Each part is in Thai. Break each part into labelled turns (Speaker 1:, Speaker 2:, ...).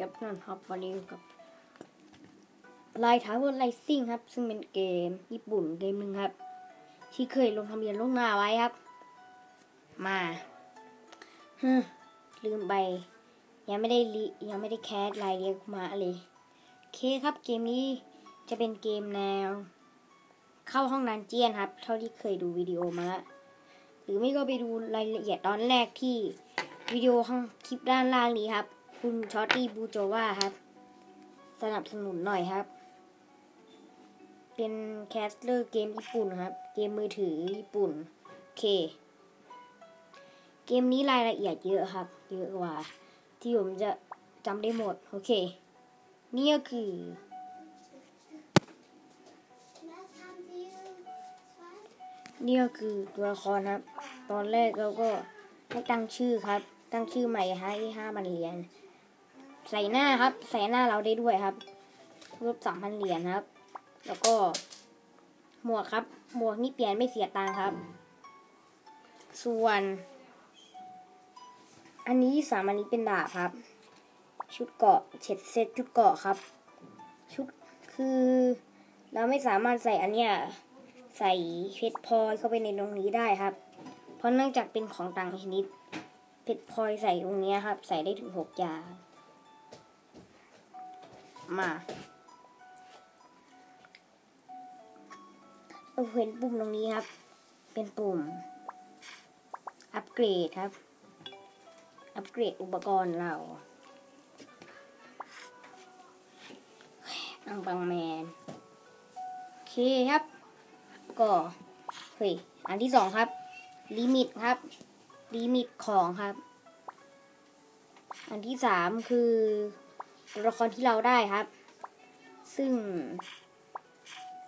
Speaker 1: ครับนั่นครับวันนี้กับไลท์ทาวเวอร์ไลซิ่งครับ ซึ่งเป็นเกมญี่ปุ่นเกมหนึ่งครับ ที่เคยลงทะเบียนล่วงหน้าไว้ครับ มาฮึลืมไป ยังไม่ได้ลิยังไม่ได้แคสรายเรียกมาเลยโอเคครับเกมนี้จะเป็นเกมแนว เข้าห้องนันเจียนครับ เท่าที่เคยดูวิดีโอมาแล้วหรือไม่ก็ไปดูรายละเอียดตอนแรกที่วิดีโอข้างคลิปด้านล่างนี้ครับ คุณชอตตี้บูโจว่าครับ สนับสนุนหน่อยครับ เป็นแคสเลอร์เกมญี่ปุ่นครับ เกมมือถือญี่ปุ่นโอเค เกมนี้รายละเอียดเยอะครับ เยอะกว่า ที่ผมจะจำได้หมด โอเค นี่ก็คือนี่ก็คือตัวละครครับ ตอนแรกเราก็ให้ตั้งชื่อครับ ตั้งชื่อใหม่ให้ห้ามันเรียญ ใส่หน้าครับ ใส่หน้าเราได้ด้วยครับรูปสามพันเหรียญครับ แล้วก็หมวกครับ หมวกนี่เปลี่ยนไม่เสียตังครับ ส่วน อันนี้สามอันนี้เป็นดาบครับ ชุดเกาะเช็ดเซตชุดเกาะครับ ชุดคือ เราไม่สามารถใส่อันเนี้ยใส่เพชรพลอยเข้าไปในตรงนี้ได้ครับ เพราะเนื่องจากเป็นของต่างชนิด เพชรพลอยใส่ตรงนี้ครับ ใส่ได้ถึงหกอย่าง มา เราเห็นปุ่มตรงนี้ครับ เป็นปุ่ม อัปเกรดครับ อัปเกรดอุปกรณ์เราอังบังแมน โอเคครับ ก็เฮ้ยอันที่สองครับ ลิมิตครับ ลิมิตของครับ อันที่สามคือ ตัวละครที่เราได้ครับ ซึ่ง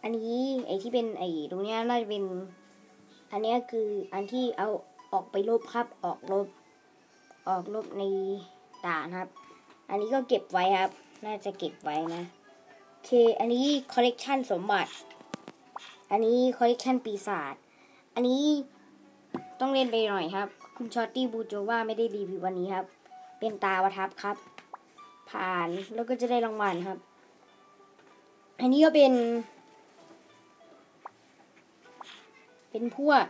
Speaker 1: อันนี้ไอที่เป็นไอตรงเนี้ยน่าจะเป็น อันเนี้ยคืออันที่เอาออกไปลบครับ ออกลบ ออกลบในด่านครับ อันนี้ก็เก็บไว้ครับ น่าจะเก็บไว้นะโอเค อันนี้คอลเลกชันสมบัติ อันนี้คอลเลกชันปีศาจ อันนี้ต้องเล่นไปหน่อยครับ คุณชอตตี้บูโจว่าไม่ได้รีวิววันนี้ครับ เป็นตาวทับครับ ผ่านแล้วก็จะได้รางวัลครับ อันนี้ก็เป็น เป็นพวก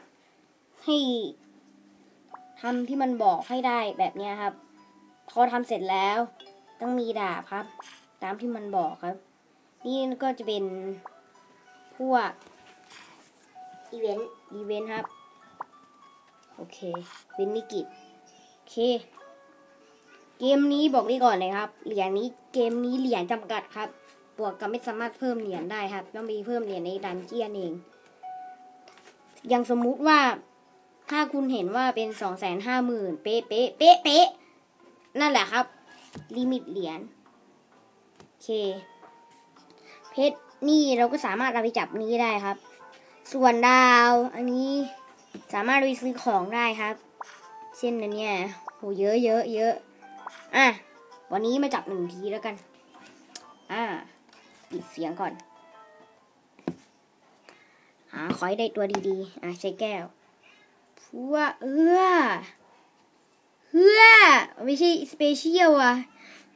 Speaker 1: ให้ทำที่มันบอกให้ได้แบบนี้ครับ พอทำเสร็จแล้ว ต้องมีดาบครับ ตามที่มันบอกครับ นี่ก็จะเป็นพวกอีเวนต์อีเวนต์ครับ โอเคเวนนิกิจโอเค เกมนี้บอกได้ก่อนเลยครับ เหรียญนี้เกมนี้เหรียญจำกัดครับ บวกกับไม่สามารถเพิ่มเหรียญได้ครับ ต้องมีเพิ่มเหรียญในดันเจียนเอง อย่างสมมุติว่า ถ้าคุณเห็นว่าเป็นสองแสนห้าหมื่นเป๊ะเป๊ะเป๊ะเป๊ะนั่นแหละครับ ลิมิตเหรียญโอเค เพชรนี่เราก็สามารถเอาไปจับนี้ได้ครับ ส่วนดาวอันนี้สามารถไปซื้อของได้ครับ เช่นอันเนี้ยโหเยอะเยอะเยอะ อะวันนี้มาจับหนึ่งทีแล้วกัน อ่า ปิดเสียงก่อน หาขอให้ได้ตัวดีๆ อะใช้แก้วพัวเอื้อเฮือไม่ใช่สเปเชียลอะ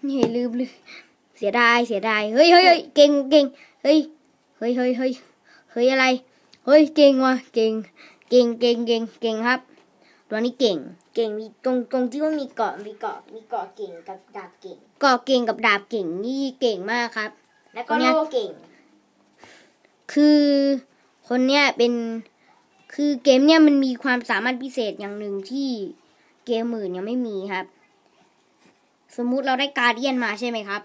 Speaker 1: นี่ลืมเลยเสียดายเสียดายเฮ้ยเฮ้ยเฮ้ยเก่งเก่งเฮ้ย เฮ้ยเฮ้ยเฮ้ยเฮ้ยอะไร เฮ้ยเก่งว่ะเก่ง เก่งเก่งเก่งเก่งครับ ตัวนี้เก่ง เก่งมีตรงตรงที่ว่ามีเกาะมีเกาะมีเกาะเก่งกับดาบเก่ง เกาะเก่งกับดาบเก่งนี่เก่งมากครับ
Speaker 2: แล้วก็โลเก่ง
Speaker 1: คือคนเนี้ยเป็นคือเกมเนี้ยมันมีความสามารถพิเศษอย่างหนึ่งที่เกมอื่นยังไม่มีครับ สมมุติเราได้การเดียนมาใช่ไหมครับ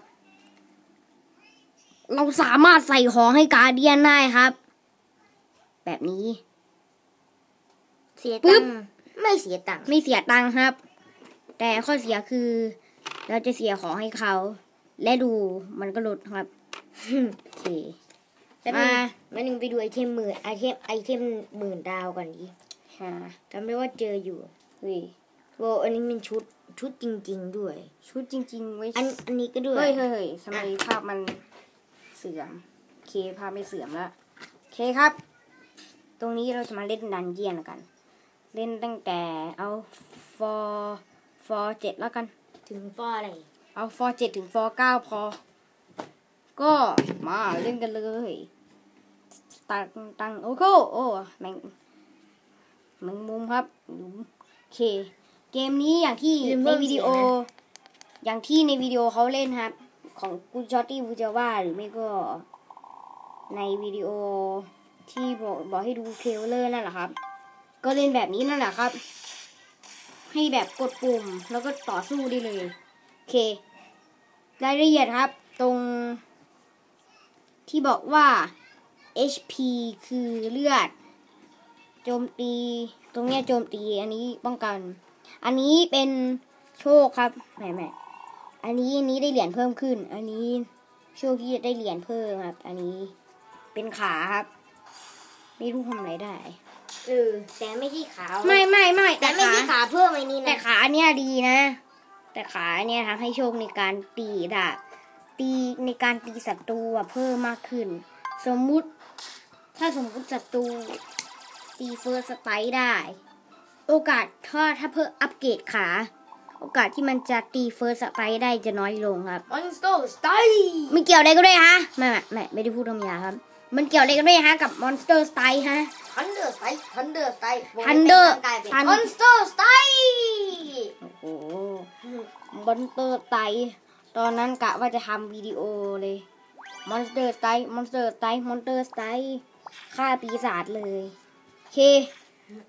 Speaker 1: เราสามารถใส่ของให้การเดียนได้ครับ แบบนี้
Speaker 2: เสีย
Speaker 1: ปึ๊
Speaker 2: ตั
Speaker 1: บ
Speaker 2: งค์ ไม่เสียตังค์
Speaker 1: ไม่เสียตังค์ครับ แต่ข้อเสียคือ เราจะเสียของให้เขา และดูมันก็ลดครับโอเค
Speaker 2: แล้ว
Speaker 1: มา
Speaker 2: มันหนึ่งไปดูไอเทมหมื่นไอเทมไอเทมหมื่นดาวก่อนดิ
Speaker 1: ค่ะ
Speaker 2: จำได้ว่าเจออยู่
Speaker 1: เฮ้ย
Speaker 2: โว้อันนี้เป็นชุดชุดจริง ๆ ด้วย
Speaker 1: ชุดจริงๆไว้
Speaker 2: อันอันนี้ก็ด้วย
Speaker 1: เฮ้ยเฮ้ยเฮ้ยทำไมภาพมันเสื่อมโอเคภาพไม่เสื่อมแล้วโอเคครับ ตรงนี้เราจะมาเล่นดันเจียนกัน เล่นตั้งแต่เอาฟอร์ฟอร์เจ็ดแล้วกัน
Speaker 2: ถึงฟ้าอะไร
Speaker 1: ฟเอาฟอร์เจ็ดถึงฟอร์เก้าพอ ก็มาเล่นกันเลยตังตังโอ้โหโอ้แมงแมงมุมครับดูโอเค เกมนี้อย่างที่
Speaker 2: ลืม
Speaker 1: ใน
Speaker 2: เพิ่ม
Speaker 1: วิดีโอ
Speaker 2: เสียงนะ
Speaker 1: อย่างที่ในวิดีโอเขาเล่นครับ ของกูจอตตี้บูจาว่าหรือไม่ก็ ในวิดีโอที่บอกบอกให้ดูเทรลเลอร์นั่นแหละครับ ก็เล่นแบบนี้นั่นแหละครับ ให้แบบกดปุ่มแล้วก็ต่อสู้ได้เลย โอเค รายละเอียดครับ ตรง ที่บอกว่า HP คือเลือด โจมตี ตรงเนี้ยโจมตี อันนี้ป้องกัน อันนี้เป็นโชคครับแหม่แหม่อันนี้อันนี้ได้เหรียญเพิ่มขึ้น อันนี้โชคที่ได้เหรียญเพิ่มครับ อันนี้เป็นขาครับ ไม่รู้ทำอะไรได้
Speaker 2: เออแต่ไม่ใช่ขาว
Speaker 1: ไม่ไม่ไม่
Speaker 2: แต่
Speaker 1: แต่
Speaker 2: ไม่
Speaker 1: ขา
Speaker 2: ใช่ขาเพิ่มไอ้นี่
Speaker 1: แต่
Speaker 2: นะ
Speaker 1: ขาเนี่ยดีนะ แต่ขาเนี่ยทำให้โชคในการตีดาบตีในการตีศัตรูอะเพิ่มมากขึ้น สมมุติ ถ้าสมมุติศัตรูตีเฟิร์สสไตล์ได้ โอกาสถ้าถ้าเพิ่มอัปเกรดขา โอกาสที่มันจะตีเฟิร์สสไตล์ได้จะน้อยลงครับ
Speaker 2: มอนสเตอร์สไตล์
Speaker 1: ไม่เกี่ยวอะไรก็ได้ฮะไม่ไม่ไม่ไม่ได้พูดคำหยาบครับ มันเกี่ยวอะไรกันด้วยฮะกับมอนสเตอร์สไตล์ฮะ
Speaker 2: ทันเดอร์สไตล์ทันเดอร์สไตล์
Speaker 1: Thunder
Speaker 2: กลายเป็น
Speaker 1: Thun-
Speaker 2: มอนสเตอร์สไตล์
Speaker 1: โอ้โหมอนสเตอร์ไตตอนนั้นกะว่าจะทำวิดีโอเลยมอนสเตอร์ไตมอนสเตอร์ไตมอนสเตอร์ไตฆ่าปีศาจเลยโอเค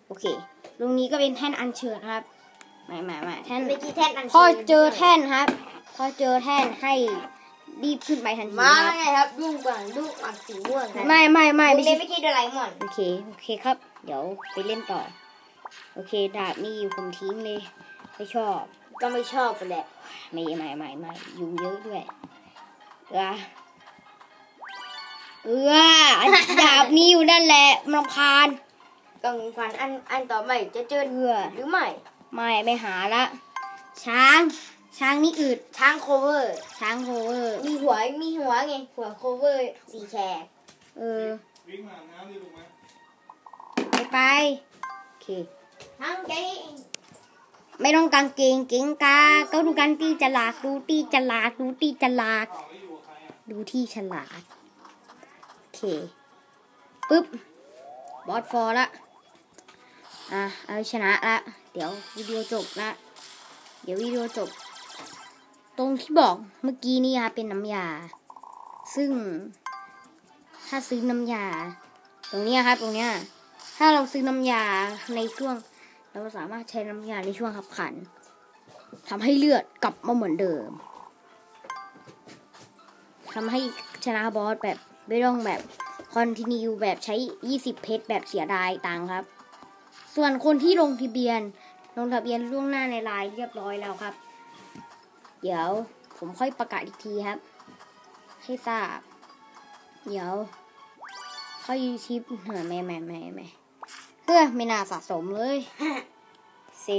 Speaker 1: โอเคตรงนี้ก็เป็นแท่นอัญเชิญครับมามามาแท่น
Speaker 2: เมื่อกี้แท่นอัน
Speaker 1: พอเจอแท่นครับ พอเจอแท่นให้ รีบขึ้นไปทันที
Speaker 2: มา
Speaker 1: ค
Speaker 2: แล้
Speaker 1: รั
Speaker 2: ว
Speaker 1: บ
Speaker 2: ไงครับลูกก่อนลูกอักสีม่วงครับ
Speaker 1: ไม่ไม่ไม่
Speaker 2: ผม
Speaker 1: ไม่
Speaker 2: เล่
Speaker 1: ใช่
Speaker 2: นไม่ใช่โดราเอมอน
Speaker 1: โอเคโอเคครับ เดี๋ยวไปเล่นต่อ โอเคดาบนี่ผมทิ้งเลยไม่ชอบ
Speaker 2: ก็ไม่ชอบไปแหละ
Speaker 1: ไม่ไม่ไม่ไม่ยุงเยอะด้วยเออเออดาบนี้อยู่นั่นแหละมันรำคาญ
Speaker 2: กังฟันอันอันต่อไปจะเจอ
Speaker 1: เออ
Speaker 2: หรือไม่
Speaker 1: ไม่ไม่หาละช้าง ช้างนี่อืด
Speaker 2: ช้างโคเวอร์
Speaker 1: ช้างโคเวอร์
Speaker 2: มีหัวมีหัวไง หัวโคเวอร์สีแฉก
Speaker 1: เออ
Speaker 3: วิ่งมาอาบน้ำดิลูกไหม
Speaker 1: ไปไปโอเค
Speaker 2: ทั้งเก่ง
Speaker 1: ไม่ต้องกางเกงเก่งกา ก็ดูกันตีฉลากดูตีฉลากดูตีฉลาก
Speaker 3: อ้าวแล้วอยู่กับใครอะ
Speaker 1: ดูที่ฉลาดโอเค ปึ๊บ บอสฟอร์ละ อะ เอาชนะละ เดี๋ยววิดีโอจบละ เดี๋ยววิดีโอจบ ตรงที่บอกเมื่อกี้นี่ค่ะเป็นน้ำยา ซึ่ง ถ้าซื้อน้ำยา ตรงนี้ครับ ตรงเนี้ย ถ้าเราซื้อน้ำยาในช่วง เราสามารถใช้น้ำยาในช่วงขับขันทำให้เลือดกลับมาเหมือนเดิมทำให้ชนะบอสแบบไม่ต้องแบบคอนติเนียแบบใช้ 20 เพชรแบบเสียดายตังครับ ส่วนคนที่ลงทะเบียน ลงทะเบียนล่วงหน้าในไลน์เรียบร้อยแล้วครับ เดี๋ยวผมค่อยประกาศอีกทีครับ ให้ทราบ เดี๋ยวค่อยชิปเหนือแม่แม่แม่แม่เฮ้อไม่น่าสะสมเลย